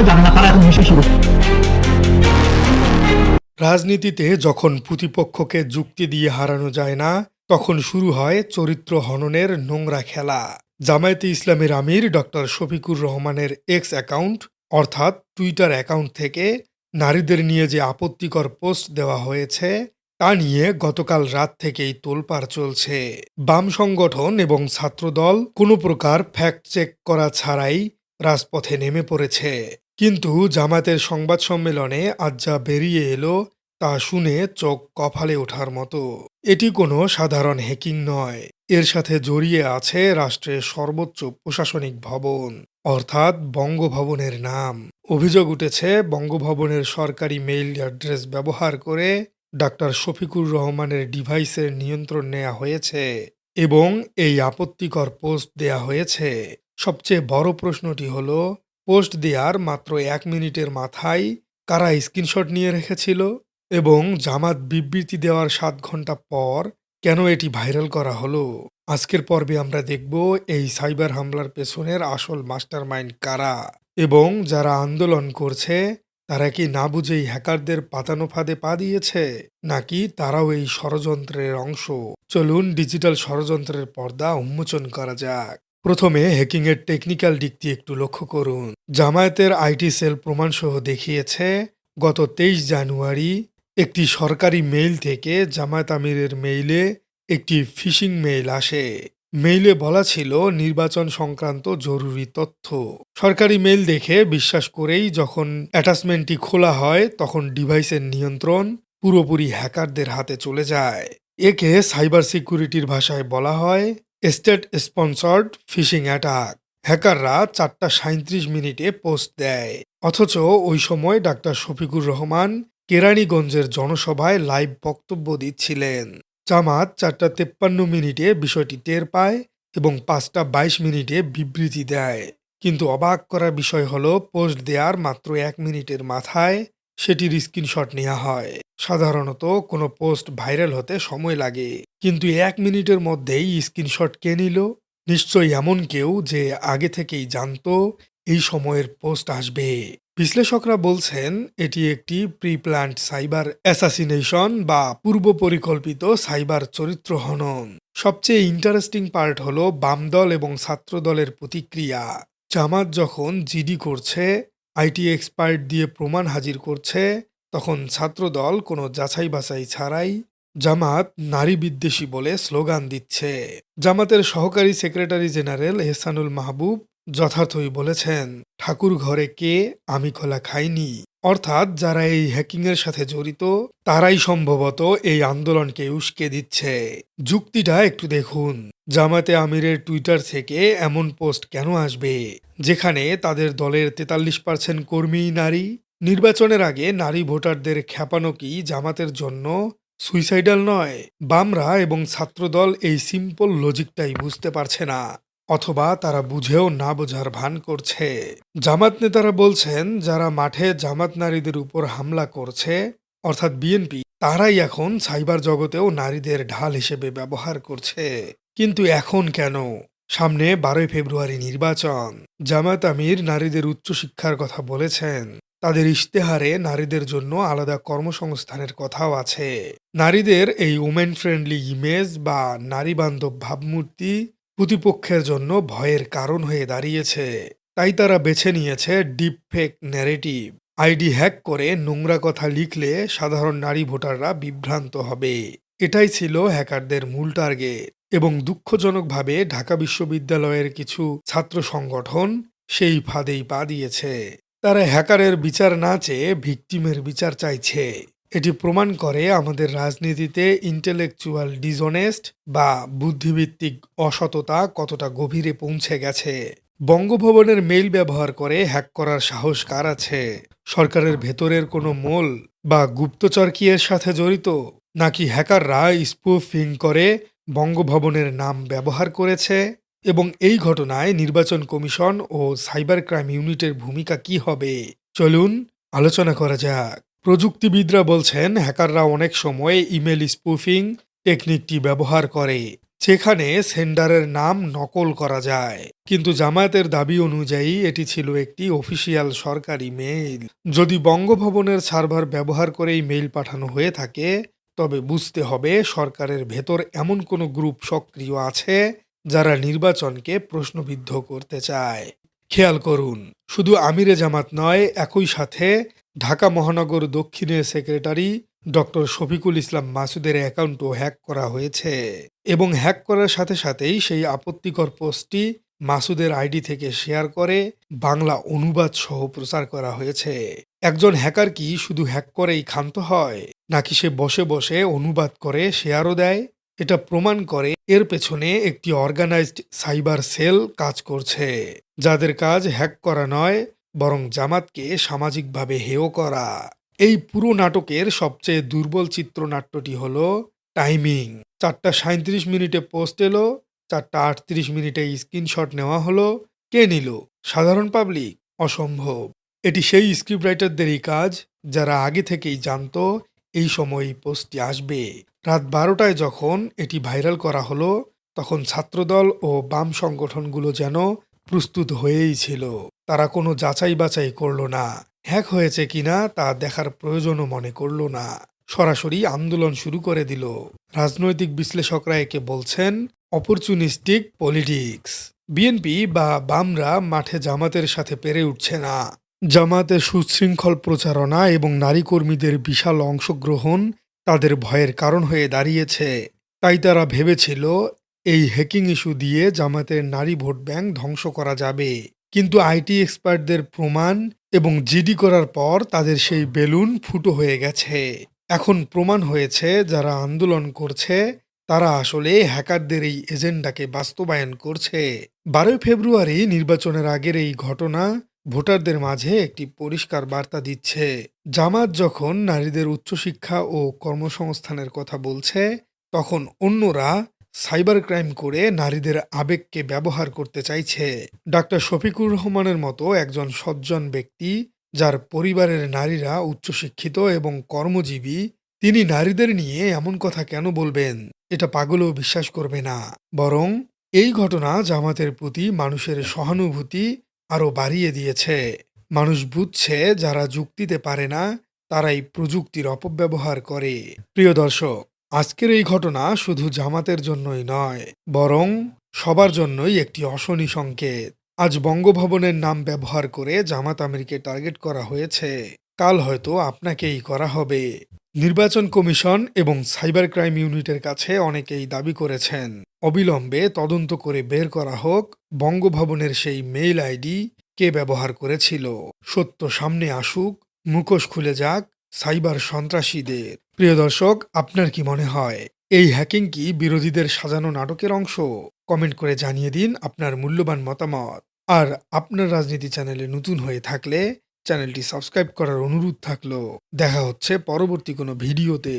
সম্পর্কে জানে না তারা এখন শুরু। রাজনীতিতে যখন প্রতিপক্ষকে যুক্তি দিয়ে হারানো যায় না, তখন শুরু হয় চরিত্র হননের নোংরা খেলা। জামায়াতে ইসলামের আমির ডক্টর শফিকুর রহমানের এক্স অ্যাকাউন্ট অর্থাৎ টুইটার অ্যাকাউন্ট থেকে নারীদের নিয়ে যে আপত্তিকর পোস্ট দেওয়া হয়েছে, তা নিয়ে গতকাল রাত থেকেই তোলপাড় চলছে। বাম সংগঠন এবং ছাত্রদল কোনো প্রকার ফ্যাক্ট চেক করা ছাড়াই রাজপথে নেমে পড়েছে। কিন্তু জামাতের সংবাদ সম্মেলনে আজ যা বেরিয়ে এলো তা শুনে চোখ কফালে ওঠার মতো। এটি কোনো সাধারণ হ্যাকিং নয়। এর সাথে জড়িয়ে আছে রাষ্ট্রের সর্বোচ্চ প্রশাসনিক ভবন, অর্থাৎ বঙ্গভবনের নাম। অভিযোগ উঠেছে, বঙ্গভবনের সরকারি মেইল অ্যাড্রেস ব্যবহার করে ডাক্তার শফিকুর রহমানের ডিভাইসের নিয়ন্ত্রণ নেওয়া হয়েছে এবং এই আপত্তিকর পোস্ট দেয়া হয়েছে। সবচেয়ে বড় প্রশ্নটি হলো পোস্ট দেওয়ার মাত্র এক মিনিটের মাথায় কারা স্ক্রিনশট নিয়ে রেখেছিল এবং জামাত বিবৃতি দেওয়ার সাত ঘণ্টা পর কেন এটি ভাইরাল করা হলো? আজকের পর্বে আমরা দেখব এই সাইবার হামলার পেছনের আসল মাস্টারমাইন্ড কারা এবং যারা আন্দোলন করছে, তারা কি না বুঝেই হ্যাকারদের পাতানো ফাঁদে পা দিয়েছে, নাকি তারাও এই ষড়যন্ত্রের অংশ? চলুন ডিজিটাল ষড়যন্ত্রের পর্দা উন্মোচন করা যাক। প্রথমে হ্যাকিংয়ের টেকনিক্যাল দিকটি একটু লক্ষ্য করুন। জামায়াতের আইটি সেল প্রমাণসহ দেখিয়েছে, গত তেইশ জানুয়ারি একটি সরকারি মেইল থেকে জামায়াত আমিরের মেইলে একটি ফিশিং মেইল আসে। মেইলে বলা ছিল, নির্বাচন সংক্রান্ত জরুরি তথ্য। সরকারি মেইল দেখে বিশ্বাস করেই যখন অ্যাটাচমেন্টটি খোলা হয়, তখন ডিভাইসের নিয়ন্ত্রণ পুরোপুরি হ্যাকারদের হাতে চলে যায়। একে সাইবার সিকিউরিটির ভাষায় বলা হয় স্টেট স্পন্সর্ড ফিশিং অ্যাটাক হ্যাকাররা চারটা সাঁত্রিশ মিনিটে পোস্ট দেয়। অথচ ওই সময় ডাক্তার শফিকুর রহমান কেরানীগঞ্জের জনসভায় লাইভ বক্তব্য দিচ্ছিলেন। জামাত চারটা তেপ্পান্ন মিনিটে বিষয়টি টের পায় এবং পাঁচটা বাইশ মিনিটে বিবৃতি দেয়। কিন্তু অবাক করার বিষয় হল, পোস্ট দেওয়ার মাত্র এক মিনিটের মাথায় সেটির স্ক্রিনশট নেওয়া হয়। সাধারণত কোনো পোস্ট ভাইরাল হতে সময় লাগে, কিন্তু এক মিনিটের মধ্যেই স্ক্রিনশট কে নিল? নিশ্চয়ই এমন কেউ যে আগে থেকেই জানতো এই সময়ের পোস্ট আসবে। বিশ্লেষকরা বলছেন, এটি একটি প্রি প্ল্যান্ট সাইবার অ্যাসাসিনেশন বা পূর্ব পরিকল্পিত সাইবার চরিত্র হনন। সবচেয়ে ইন্টারেস্টিং পার্ট হল বাম দল এবং ছাত্র দলের প্রতিক্রিয়া। জামাত যখন জিডি করছে আইটি এক্সপার্ট দিয়ে প্রমাণ হাজির করছে, তখন ছাত্রদল কোনো যাচাই বাছাই ছাড়াই জামাত নারী বিদ্বেষী বলে স্লোগান দিচ্ছে। জামাতের সহকারী সেক্রেটারি জেনারেল এহসানুল মাহবুব যথার্থই বলেছেন, ঠাকুর ঘরে কে, আমি খোলা খাইনি। অর্থাৎ যারা এই হ্যাকিংয়ের সাথে জড়িত, তারাই সম্ভবত এই আন্দোলনকে উস্কে দিচ্ছে। যুক্তিটা একটু দেখুন। জামাতে আমিরের টুইটার থেকে এমন পোস্ট কেন আসবে? যেখানে তাদের দলের তেতাল্লিশ পার্সেন্ট কর্মী নারী। নির্বাচনের আগে নারী ভোটারদের খ্যাপানো কি জামাতের জন্য? সুইসাইডাল নয়। বামরা এবং ছাত্রদল এই সিম্পল লজিকটাই বুঝতে পারছে না। অথবা তারা বুঝেও না বোঝার ভান করছে। জামাত নেতারা বলছেন, যারা মাঠে জামাত নারীদের উপর হামলা করছে, অর্থাৎ বিএনপি, তারাই এখন সাইবার জগতেও নারীদের ঢাল হিসেবে ব্যবহার করছে। কিন্তু এখন কেন? সামনে বারোই ফেব্রুয়ারি নির্বাচন। জামাত আমির নারীদের উচ্চশিক্ষার কথা বলেছেন। তাদের ইশতেহারে নারীদের জন্য আলাদা কর্মসংস্থানের কথাও আছে। নারীদের এই উমেন ফ্রেন্ডলি ইমেজ বা নারী বান্ধব ভাবমূর্তি প্রতিপক্ষের জন্য ভয়ের কারণ হয়ে দাঁড়িয়েছে। তাই তারা বেছে নিয়েছে deep fake narrative ID hack করে নোংরা কথা লিখলে সাধারণ নারী ভোটাররা বিভ্রান্ত হবে। এটাই ছিল হ্যাকারদের মূল টার্গেট এবং দুঃখজনকভাবে ঢাকা বিশ্ববিদ্যালয়ের কিছু ছাত্র সংগঠন সেই ফাঁদেই পা দিয়েছে। তারা হ্যাকারের বিচার না চেয়ে ভিকটিমের বিচার চাইছে। এটি প্রমাণ করে আমাদের রাজনীতিতে ইন্টেলেকচুয়াল ডিজনেস্ট বা বুদ্ধিভিত্তিক অসততা কতটা গভীরে পৌঁছে গেছে। বঙ্গভবনের মেইল ব্যবহার করে হ্যাক করার সাহস কার আছে? সরকারের ভেতরের কোনো মোল বা গুপ্তচর কি এর সাথে জড়িত? নাকি হ্যাকাররা স্পুফিং করে বঙ্গভবনের নাম ব্যবহার করেছে? এবং এই ঘটনায় নির্বাচন কমিশন ও সাইবার ক্রাইম ইউনিটের ভূমিকা কি হবে? চলুন আলোচনা করা যাক। প্রযুক্তিবিদরা বলছেন, হ্যাকাররা অনেক সময় ইমেল স্পুফিং টেকনিকটি ব্যবহার করে, যেখানে সেন্ডারের নাম নকল করা যায়। কিন্তু জামায়াতের দাবি অনুযায়ী এটি ছিল একটি অফিসিয়াল সরকারি মেইল। যদি বঙ্গভবনের সার্ভার ব্যবহার করেই মেইল পাঠানো হয়ে থাকে তবে বুঝতে হবে সরকারের ভেতর এমন কোনো গ্রুপ সক্রিয় আছে যারা নির্বাচনকে প্রশ্নবিদ্ধ করতে চায়। খেয়াল করুন, শুধু আমিরে জামাত নয়, একই সাথে ঢাকা মহানগর দক্ষিণের সেক্রেটারি ডক্টর শফিকুল ইসলাম মাসুদের অ্যাকাউন্টও হ্যাক করা হয়েছে এবং হ্যাক করার সাথে সাথেই সেই আপত্তিকর পোস্টটি মাসুদের আইডি থেকে শেয়ার করে বাংলা অনুবাদ সহ প্রচার করা হয়েছে। একজন হ্যাকার কি শুধু হ্যাক করেই ক্ষান্ত হয়, নাকি সে বসে বসে অনুবাদ করে, শেয়ারও দেয়? এটা প্রমাণ করে এর পেছনে একটি অর্গানাইজড সাইবার সেল কাজ করছে, যাদের কাজ হ্যাক করা নয়, বরং জামাতকে সামাজিকভাবে হেয় করা। এই পুরো নাটকের সবচেয়ে দুর্বল চিত্রনাট্যটি হল টাইমিং। চারটা সাঁত্রিশ মিনিটে পোস্ট এলো চারটা আটত্রিশ মিনিটে স্ক্রিনশট নেওয়া হলো, কে নিল? সাধারণ পাবলিক অসম্ভব। এটি সেই স্ক্রিপ্ট রাইটারদেরই কাজ, যারা আগে থেকেই জানতো এই সময় পোস্টটি আসবে। রাত বারোটায় যখন এটি ভাইরাল করা হলো, তখন ছাত্রদল ও বাম সংগঠনগুলো যেন প্রস্তুত হয়েই ছিল। তারা কোনো যাচাই বাছাই করল না। হ্যাক হয়েছে কিনা তা দেখার প্রয়োজনও মনে করল না। সরাসরি আন্দোলন শুরু করে দিল। রাজনৈতিক বিশ্লেষকরা একে বলছেন অপরচুনিস্টিক পলিটিক্স। বিএনপি বা বামরা মাঠে জামাতের সাথে পেরে উঠছে না। জামাতের সুশৃঙ্খল প্রচারণা এবং নারী কর্মীদের বিশাল অংশগ্রহণ তাদের ভয়ের কারণ হয়ে দাঁড়িয়েছে। তাই তারা ভেবেছিল, এই হ্যাকিং ইস্যু দিয়ে জামাতের নারী ভোট ব্যাংক ধ্বংস করা যাবে। কিন্তু আইটি এক্সপার্টদের প্রমাণ এবং জিডি করার পর তাদের সেই বেলুন ফুটো হয়ে গেছে। এখন প্রমাণ হয়েছে যারা আন্দোলন করছে তারা আসলে হ্যাকারদের এই এজেন্ডাকে বাস্তবায়ন করছে। বারোই ফেব্রুয়ারি নির্বাচনের আগের এই ঘটনা ভোটারদের মাঝে একটি পরিষ্কার বার্তা দিচ্ছে। জামাত যখন নারীদের উচ্চশিক্ষা ও কর্মসংস্থানের কথা বলছে, তখন অন্যরা সাইবার ক্রাইম করে নারীদের আবেগকে ব্যবহার করতে চাইছে। ডাক্তার শফিকুর রহমানের মতো একজন সজ্জন ব্যক্তি, যার পরিবারের নারীরা উচ্চশিক্ষিত এবং কর্মজীবী, তিনি নারীদের নিয়ে এমন কথা কেন বলবেন? এটা পাগলও বিশ্বাস করবে না। বরং এই ঘটনা জামাতের প্রতি মানুষের সহানুভূতি আরও বাড়িয়ে দিয়েছে। মানুষ বুঝছে যারা যুক্তিতে পারে না, তারাই প্রযুক্তির অপব্যবহার করে। প্রিয় দর্শক, আজকের এই ঘটনা শুধু জামাতের জন্যই নয়, বরং সবার জন্যই একটি অশনি সংকেত। আজ বঙ্গভবনের নাম ব্যবহার করে জামাত আমিরকে টার্গেট করা হয়েছে। কাল হয়তো আপনাকেই করা হবে। নির্বাচন কমিশন এবং সাইবার ক্রাইম ইউনিটের কাছে অনেকেই দাবি করেছেন। অবিলম্বে তদন্ত করে বের করা হোক, বঙ্গভবনের সেই মেইল আইডি কে ব্যবহার করেছিল। সত্য সামনে আসুক, মুখোশ খুলে যাক, সাইবার সন্ত্রাসীদের। প্রিয় দর্শক, আপনার কি মনে হয়, এই হ্যাকিং কি বিরোধীদের সাজানো নাটকের অংশ? কমেন্ট করে জানিয়ে দিন আপনার মূল্যবান মতামত। আর আপনার রাজনীতি চ্যানেলে নতুন হয়ে থাকলে চ্যানেলটি সাবস্ক্রাইব করার অনুরোধ থাকল দেখা হচ্ছে পরবর্তী কোনো ভিডিওতে।